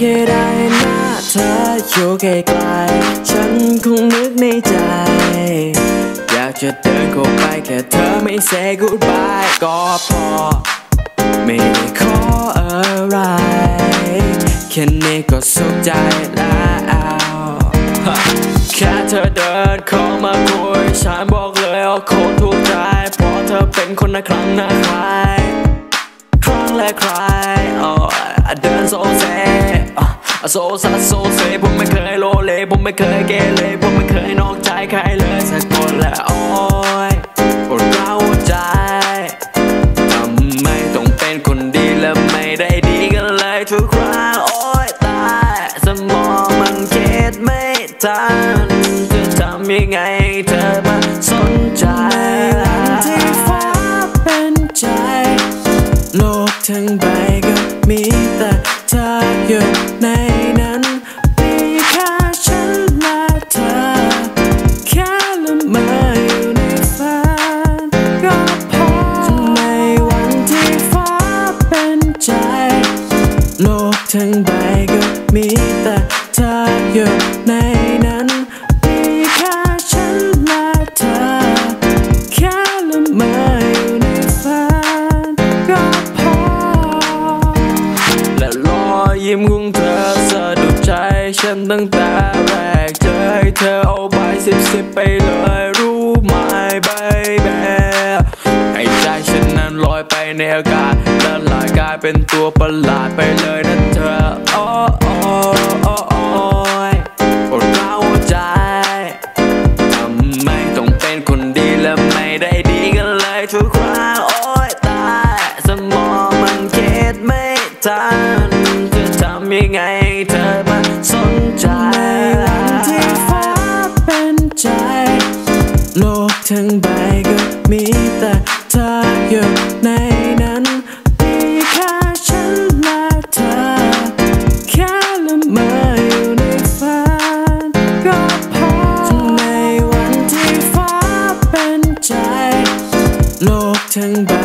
แค่ได้หน้าเธออยู่ไกลๆฉันคงนึกในใจ อยากจะเดินเข้าไปแค่เธอไม่ say goodbye ก็พอ ไม่ได้ขออะไรแค่นี้ก็สุขใจแล้วแค่เธอเดินเข้ามาคุยฉันบอกเลยว่าคตรถูกใจเพราะเธอเป็นคนน่าครั้งน่าใครครั้งแรกใครอ๋อ เดินโซเซโซซัสโซเซผมไม่เคยโลเลผมไม่เคยเกเรผมไม่เคยนอกใจใครเลยสักคนและโอ้ยปวดร้าวใจทำไมต้องเป็นคนดีและไม่ได้ดีกันเลยทุกครั้งโอ้ยตายสมองมันคิดไม่ทันจะทำยังไงเธอมาสนใจที่ฟ้าเป็นใจ โลกทั้งใบ โลกทั้งใบก็มีแต่เธออยู่ในนั้น มีแค่ฉันและเธอ แค่ละเมออยู่ในฝันก็พอ และรอยยิ้มของเธอสะดุดใจฉันตั้งแต่แรกเจอให้เธอเอาไปสิบสิบไปเลยรู้ไหม baby ให้ใจฉันนั้นลอยไปในอากาศและลายายเป็นตัวประหลาดไปเลยนะเธอโอ้โอ้โอ้โอ้ยปวดร้าวใจทำไมต้องเป็นคนดีและไม่ได้ดีกันเลยทุกครั้งโอ้ยตายสมองมันคิดไม่ทันจะทำยังไงเธอมาสนใจที่ฟ้าเป็นใจ โลกทั้งใบก็มีแต่ โลกทั้งใบ